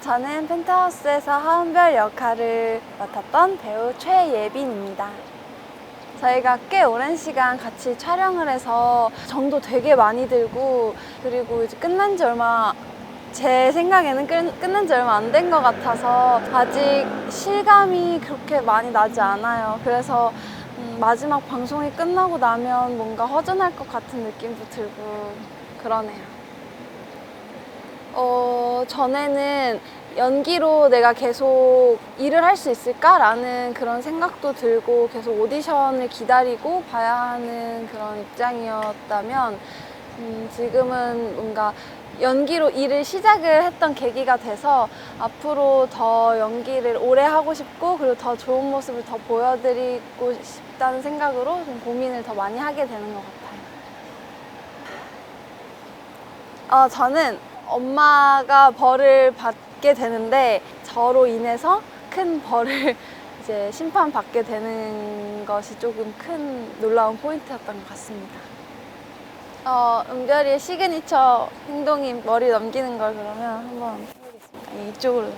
저는 펜트하우스에서 하은별 역할을 맡았던 배우 최예빈입니다. 저희가 꽤 오랜 시간 같이 촬영을 해서 정도 되게 많이 들고 그리고 이제 끝난 지 얼마 제 생각에는 끝, 끝난 지 얼마 안 된 것 같아서 아직 실감이 그렇게 많이 나지 않아요. 그래서 음, 마지막 방송이 끝나고 나면 뭔가 허전할 것 같은 느낌도 들고 그러네요. 어, 전에는 연기로 내가 계속 일을 할 수 있을까라는 그런 생각도 들고 계속 오디션을 기다리고 봐야 하는 그런 입장이었다면 음, 지금은 뭔가 연기로 일을 시작을 했던 계기가 돼서 앞으로 더 연기를 오래 하고 싶고 그리고 더 좋은 모습을 더 보여드리고 싶다는 생각으로 좀 고민을 더 많이 하게 되는 것 같아요. 어, 저는 엄마가 벌을 받게 되는데 저로 인해서 큰 벌을 이제 심판받게 되는 것이 조금 큰 놀라운 포인트였던 것 같습니다. 어, 은별이의 시그니처 행동이 머리 넘기는 걸 그러면 한번 해보겠습니다. 이쪽으로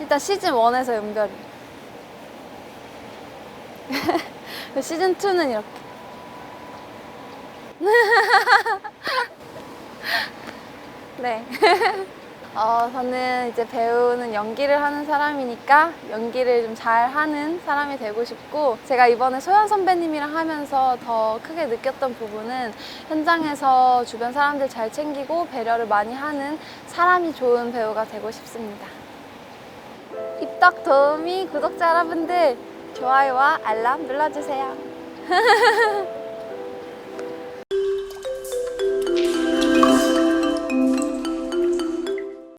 일단 시즌 1에서 은별이. 시즌 2는 이렇게. 네. 어, 저는 이제 배우는 연기를 하는 사람이니까 연기를 좀 잘하는 사람이 되고 싶고 제가 이번에 소연 선배님이랑 하면서 더 크게 느꼈던 부분은 현장에서 주변 사람들 잘 챙기고 배려를 많이 하는 사람이 좋은 배우가 되고 싶습니다. 입덕 도우미 구독자 여러분들 좋아요와 알람 눌러주세요.